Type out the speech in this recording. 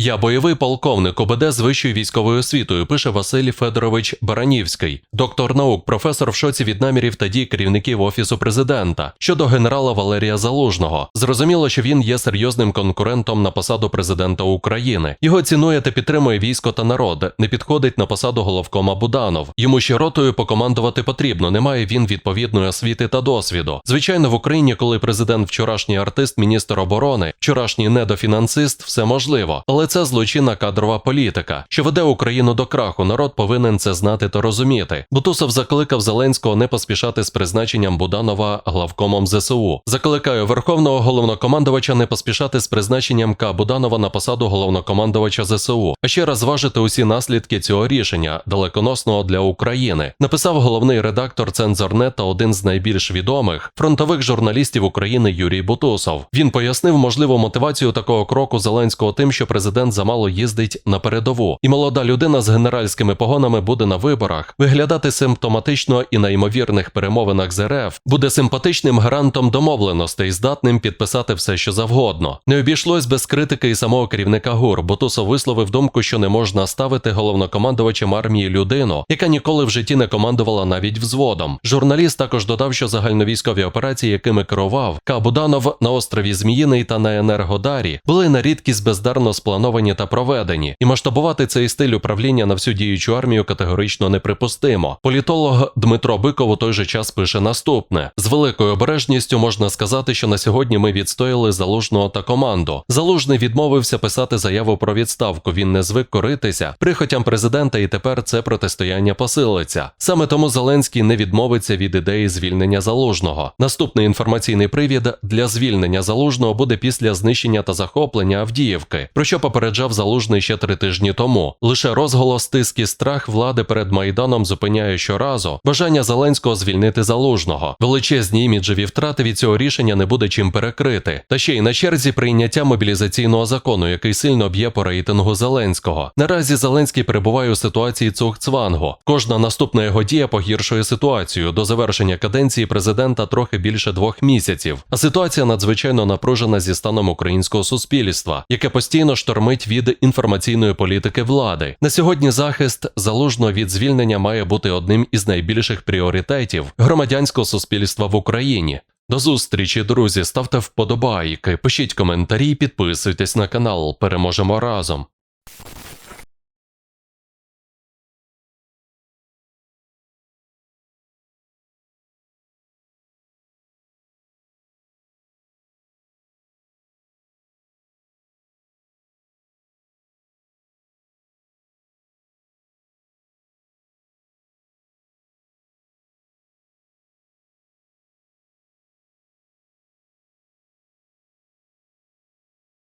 Я бойовий полковник ОБД з вищою військовою освітою, пише Василь Федорович Баранівський, доктор наук, професор в шоці від намірів та дій керівників офісу президента щодо генерала Валерія Залужного. Зрозуміло, що він є серйозним конкурентом на посаду президента України. Його цінує та підтримує військо та народ. Не підходить на посаду головкома Буданов. Йому ще ротою покомандувати потрібно. Немає він відповідної освіти та досвіду. Звичайно, в Україні, коли президент вчорашній артист, міністр оборони, вчорашній недофінансист, все можливо, але це злочинна кадрова політика, що веде Україну до краху. Народ повинен це знати та розуміти. Бутусов закликав Зеленського не поспішати з призначенням Буданова главкомом ЗСУ. Закликаю верховного головнокомандувача не поспішати з призначенням К. Буданова на посаду головнокомандувача ЗСУ, а ще раз зважити усі наслідки цього рішення, далеконосного для України. Написав головний редактор Цензорнет та один з найбільш відомих фронтових журналістів України Юрій Бутусов. Він пояснив можливу мотивацію такого кроку Зеленського тим, що президент замало їздить на передову, і молода людина з генеральськими погонами буде на виборах виглядати симптоматично і на ймовірних перемовинах з РФ буде симпатичним гарантом домовленостей, здатним підписати все, що завгодно. Не обійшлось без критики і самого керівника ГУР. Бутусов висловив думку, що не можна ставити головнокомандувачем армії людину, яка ніколи в житті не командувала навіть взводом. Журналіст також додав, що загальновійськові операції, якими керував Кабуданов на острові Зміїний та на Енергодарі, були на рідкість бездарно сплановані та проведені, і масштабувати цей стиль управління на всю діючу армію категорично неприпустимо. Політолог Дмитро Биков у той же час пише наступне: з великою обережністю можна сказати, що на сьогодні ми відстояли залужного та команду. Залужний відмовився писати заяву про відставку. Він не звик коритися прихотям президента, і тепер це протистояння посилиться. Саме тому Зеленський не відмовиться від ідеї звільнення залужного. Наступний інформаційний привід для звільнення залужного буде після знищення та захоплення Авдіївки, про що попереджав залужний ще три тижні тому. Лише розголос тиск і страх влади перед майданом зупиняє щоразу бажання Зеленського звільнити залужного. Величезні іміджеві втрати від цього рішення не буде чим перекрити. Та ще й на черзі прийняття мобілізаційного закону, який сильно б'є по рейтингу Зеленського. Наразі Зеленський перебуває у ситуації цугцвангу. Кожна наступна його дія погіршує ситуацію. До завершення каденції президента трохи більше двох місяців. А ситуація надзвичайно напружена зі станом українського суспільства, яке постійно штормить від інформаційної політики влади. На сьогодні захист залужного від звільнення має бути одним із найбільших пріоритетів громадянського суспільства в Україні. До зустрічі, друзі. Ставте вподобайки, пишіть коментарі, підписуйтесь на канал. Переможемо разом.